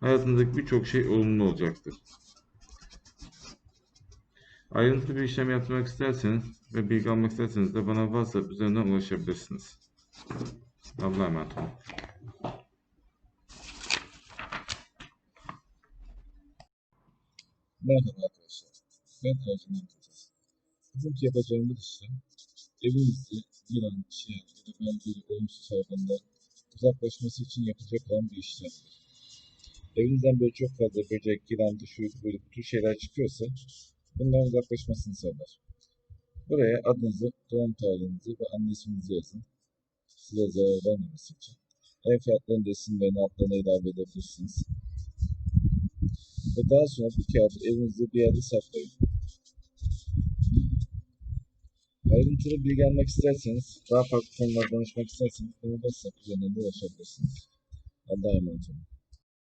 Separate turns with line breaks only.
hayatınızdaki birçok şey olumlu olacaktır. Ayrıntılı bir işlem yapmak isterseniz ve bilgi almak isterseniz de bana WhatsApp üzerinden ulaşabilirsiniz. Allah'a emanet olun.
Merhaba arkadaşlar. Ben Ercüment Hoca. Bugünkü yapacağımız işlem evinizde yılan, çiyan ya da benzeri olumsuz hayvanların uzaklaşması için yapılacak olan bir işlemdir. Evinizden böyle çok fazla böcek, yılan, şuydu böyle bu tür şeyler çıkıyorsa bunların uzaklaşmasını sağlar. Buraya adınızı, doğum tarihinizi ve anne isminizi yazın. Size zarar vermemesi için. Ev fiyatlarını da isimlerini altlarına ilave edebilirsiniz. Ve daha sonra bu kağıdı evinizde bir yerde saklayın. Ayrıntılı bilgi almak isterseniz, daha farklı konularda danışmak isterseniz bana WhatsApp üzerinden de ulaşabilirsiniz. Allah'a emanet olun.